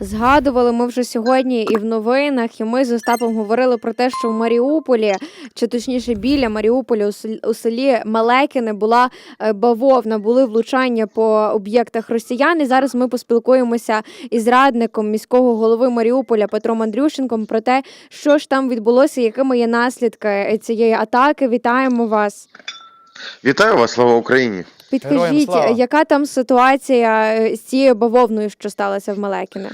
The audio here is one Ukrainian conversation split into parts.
Згадували ми вже сьогодні і в новинах, і ми з Остапом говорили про те, що в Маріуполі, чи точніше біля Маріуполя у селі, Мелекине була е, бавовна, були влучання по об'єктах росіян. І зараз ми поспілкуємося із радником міського голови Маріуполя Петром Андрющенком про те, що ж там відбулося, якими є наслідки цієї атаки. Вітаємо вас. Вітаю вас, слава Україні! Підкажіть, слава. яка там ситуація е, з цією бавовною, що сталося в Мелекіне?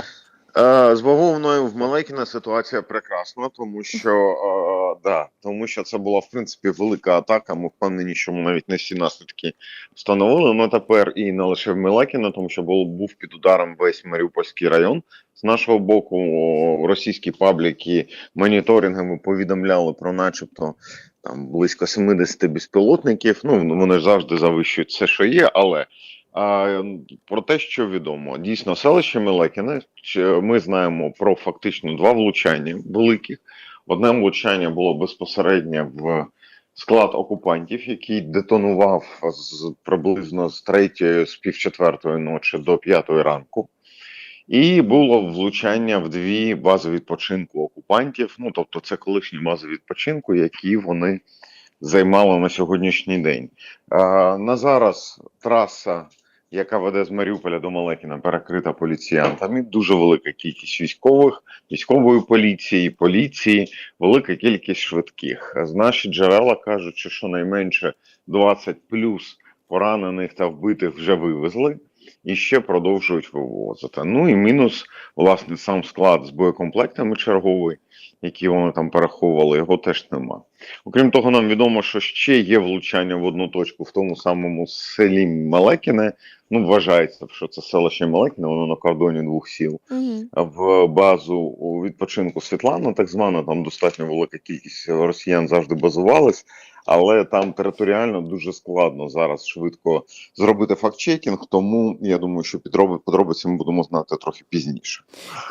Е, з бавовною в Малекіна ситуація прекрасна, тому що е, да, тому що це була в принципі велика атака. Ми впевнені, що ми навіть не всі наслідки встановили. Ну тепер і не лише в Мелекіна, тому що був, був під ударом весь Маріупольський район. З нашого боку, російські пабліки моніторингами повідомляли про, начебто, там близько 70 безпілотників. Ну вони завжди завищують все, що є, але. А, про те, що відомо, дійсно, селище Мелекіне, ми знаємо про фактично два влучання великих. Одне влучання було безпосередньо в склад окупантів, який детонував з приблизно з третьої, з півчетвертої ночі до п'ятої ранку. І було влучання в дві бази відпочинку окупантів. Ну тобто, це колишні бази відпочинку, які вони займали на сьогоднішній день. А, на зараз траса, яка веде з Маріуполя до Малекіна, перекрита поліціянтами. Дуже велика кількість військових, військової поліції, поліції, велика кількість швидких. З Наші джерела кажуть, що щонайменше 20 плюс поранених та вбитих вже вивезли. І ще продовжують вивозити. Ну і мінус, власне, сам склад з боєкомплектами черговий, які вони там переховували, його теж нема. Окрім того, нам відомо, що ще є влучання в одну точку в тому самому селі Малекіне. Ну, вважається, що це селище Малекіне, воно на кордоні двох сіл. Угу. В базу у відпочинку Світлана, так звана, там достатньо велика кількість росіян завжди базувались, але там територіально дуже складно зараз швидко зробити факт-чекінг, тому я думаю, що подробиці ми будемо знати трохи пізніше.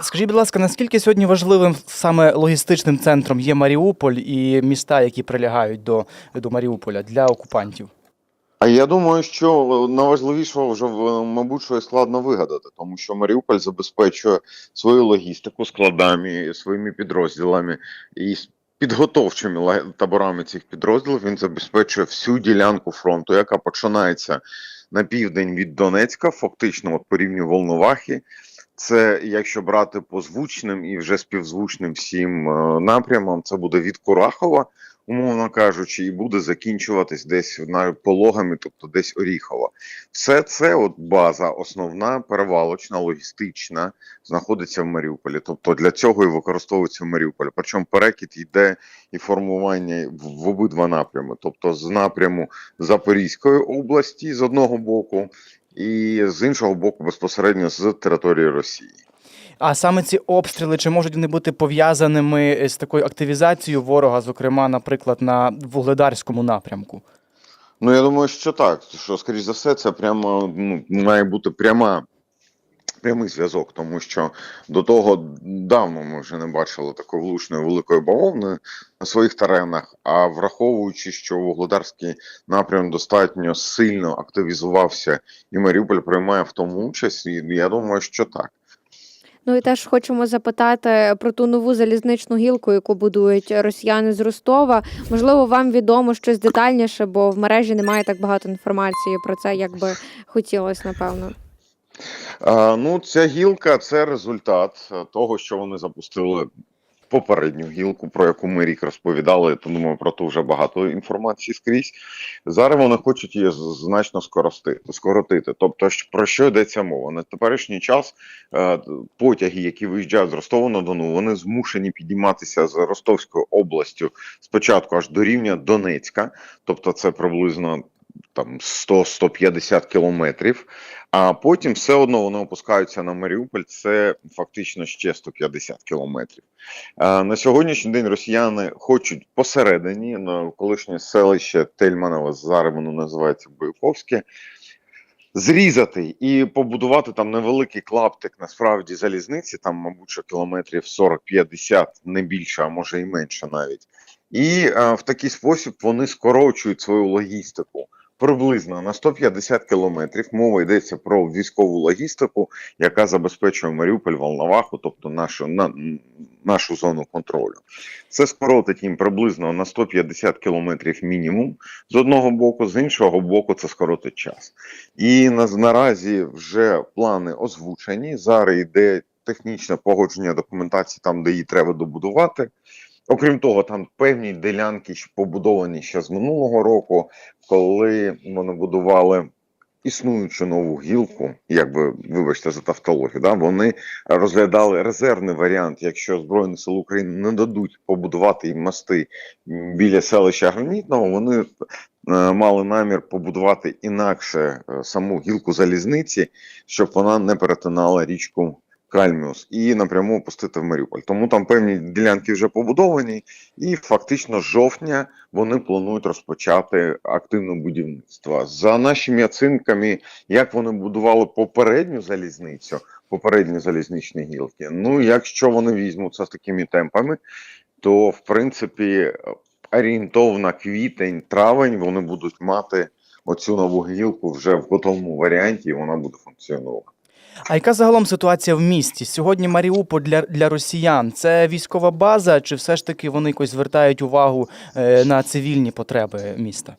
Скажіть, будь ласка, наскільки сьогодні важливим саме логістичним центром є Маріуполь і міста, які прилягають до, до Маріуполя для окупантів? А я думаю, що найважливішого вже мабуть, що складно вигадати, тому що Маріуполь забезпечує свою логістику складами, своїми підрозділами і підготовчими таборами цих підрозділів. Він забезпечує всю ділянку фронту, яка починається на південь від Донецька, фактично от по рівню Волновахи. Це якщо брати по звучним і вже співзвучним всім е, напрямам, це буде від Курахова, умовно кажучи, і буде закінчуватись десь пологами, тобто десь Оріхова. Все це, от база основна, перевалочна, логістична, знаходиться в Маріуполі. Тобто для цього і використовується в Маріуполі. Причому перекид йде і формування в обидва напрями, тобто з напряму Запорізької області з одного боку, і з іншого боку, безпосередньо з території Росії. А саме ці обстріли, чи можуть вони бути пов'язаними з такою активізацією ворога, зокрема, наприклад, на вугледарському напрямку? Ну, я думаю, що так. Що, скоріш за все, це прямо ну, має бути пряма, прямий зв'язок, тому що до того давно ми вже не бачили такої влучної великої бавовни на своїх теренах. А враховуючи, що вугледарський напрям достатньо сильно активізувався, і Маріуполь приймає в тому участь, я думаю, що так. Ну і теж хочемо запитати про ту нову залізничну гілку, яку будують росіяни з Ростова. Можливо, вам відомо щось детальніше, бо в мережі немає так багато інформації про це, як би хотілося, напевно. Ну, ця гілка це результат е, того, що вони запустили попередню гілку, про яку ми рік розповідали. То думаю, про то вже багато інформації скрізь. Зараз вони хочуть її значно скоростити, скоротити. Тобто, про що йдеться мова? На теперішній час е, потяги, які виїжджають з Ростова на Дону, вони змушені підійматися з Ростовською областю спочатку аж до рівня Донецька, тобто це приблизно там 100-150 кілометрів. А потім все одно вони опускаються на Маріуполь. Це фактично ще 150 кілометрів. На сьогоднішній день росіяни хочуть посередині на колишнє селище Тельманове, зараз воно називається Бойковське. Зрізати і побудувати там невеликий клаптик насправді залізниці, там, мабуть, що кілометрів 40-50, не більше, а може і менше навіть. І е, в такий спосіб вони скорочують свою логістику приблизно на 150 кілометрів. Мова йдеться про військову логістику, яка забезпечує Маріуполь, Волноваху, тобто нашу, на, нашу зону контролю. Це скоротить їм приблизно на 150 кілометрів мінімум з одного боку, з іншого боку, це скоротить час. І на, наразі вже плани озвучені. Зараз йде технічне погодження документації там, де її треба добудувати. Окрім того, там певні ділянки побудовані ще з минулого року, коли вони будували існуючу нову гілку, якби вибачте за тавтологію, да, вони розглядали резервний варіант, якщо Збройні Сили України не дадуть побудувати їм мости біля селища Гранітного, вони е, мали намір побудувати інакше е, саму гілку залізниці, щоб вона не перетинала річку Кальміус і напряму опустити в Маріуполь. Тому там певні ділянки вже побудовані, і фактично з жовтня вони планують розпочати активне будівництво. За нашими оцінками, як вони будували попередню залізницю, попередні залізничні гілки. Ну, якщо вони візьмуть це з такими темпами, то в принципі орієнтовно квітень, травень вони будуть мати оцю нову гілку вже в готовому варіанті, і вона буде функціонувати. А яка загалом ситуація в місті? Сьогодні Маріуполь для, для росіян це військова база, чи все ж таки вони якось звертають увагу е, на цивільні потреби міста?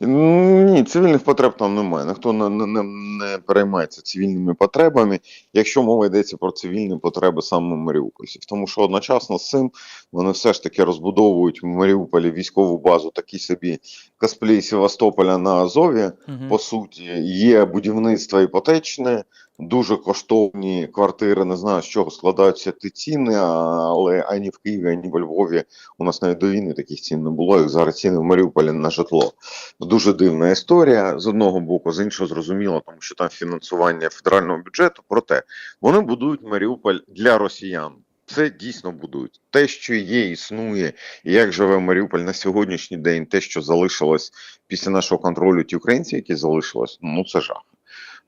Ні, цивільних потреб там немає. Ніхто не, не, не, переймається цивільними потребами, якщо мова йдеться про цивільні потреби саме маріупольців. Тому що одночасно з цим вони все ж таки розбудовують в Маріуполі військову базу, такий собі косплей Севастополя на Азові. Мгм. По суті, є будівництво іпотечне, дуже коштовні квартири. Не знаю, з чого складаються ті ціни, але ані в Києві, ані в Львові у нас навіть до війни таких цін не було, як зараз ціни в Маріуполі на житло. Дуже дивна історія з одного боку, з іншого зрозуміло, тому що там фінансування федерального бюджету. Проте вони будують Маріуполь для росіян. Це дійсно будують. Те, що є, існує, і як живе Маріуполь на сьогоднішній день, те, що залишилось після нашого контролю, ті українці, які залишились, ну це жах.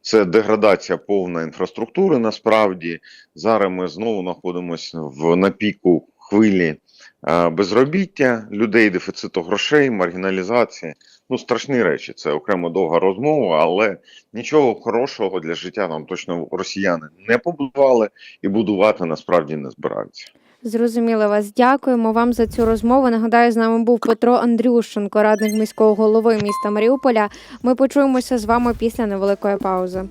Це деградація повна інфраструктури. Насправді зараз ми знову знаходимося в на піку хвилі е, безробіття, людей, дефіциту грошей, маргіналізації. Ну, страшні речі. Це окремо довга розмова, але нічого хорошого для життя нам точно росіяни не побудували і будувати насправді не збираються. Зрозуміло вас. Дякуємо вам за цю розмову. Нагадаю, з нами був Петро Андрющенко, радник міського голови міста Маріуполя. Ми почуємося з вами після невеликої паузи.